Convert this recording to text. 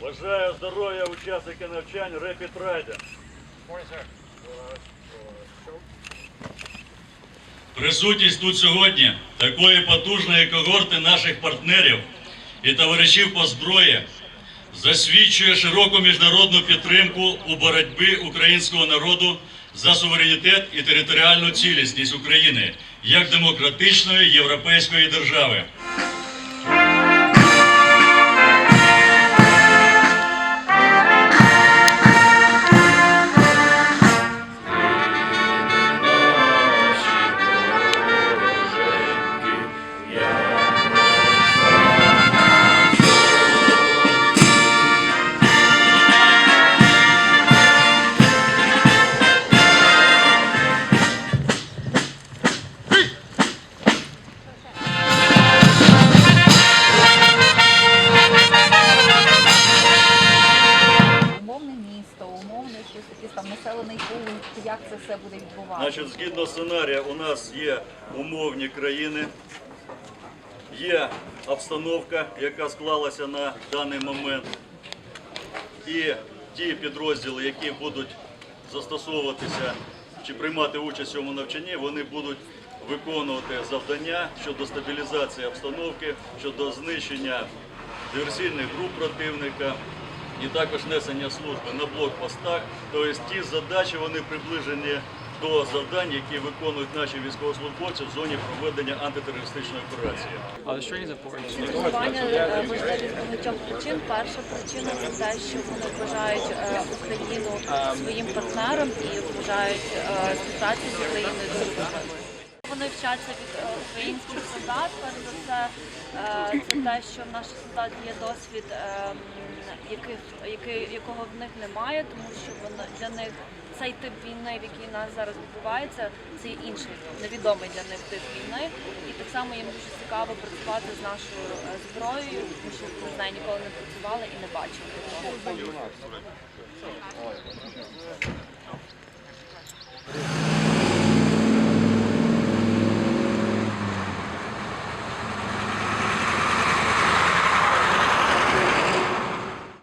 Бажаю здоров'я учасники навчань Репіт Райдер. Присутність тут сьогодні такої потужної когорти наших партнерів і товаришів по зброї засвідчує широку міжнародну підтримку у боротьбі українського народу за суверенітет і територіальну цілісність України як демократичної європейської держави. Якийсь там населений пункт, як це все буде відбуватися? Значить, згідно сценарія, у нас є умовні країни, є обстановка, яка склалася на даний момент, і ті підрозділи, які будуть застосовуватися чи приймати участь у цьому навчанні, вони будуть виконувати завдання щодо стабілізації обстановки, щодо знищення диверсійних груп противника і також несення служби на блокпостах. Тобто ті задачі вони приближені до завдань, які виконують наші військовослужбовці в зоні проведення антитерористичної операції. The string is important. Фінансування е, важливі з багатьох причин. Перша причина це те, що вони вважають е, Україну своїм партнером і вважають е, співпрацю з Україною дружбою. Вони вчаться від е, українських солдат. Перш за все, е, це те, що в наших солдат є досвід, е, м, яких, який, якого в них немає, тому що для них цей тип війни, в який нас зараз відбувається, це інший невідомий для них тип війни. І так само їм дуже цікаво працювати з нашою е, зброєю, тому що ми з нею ніколи не працювали і не бачили.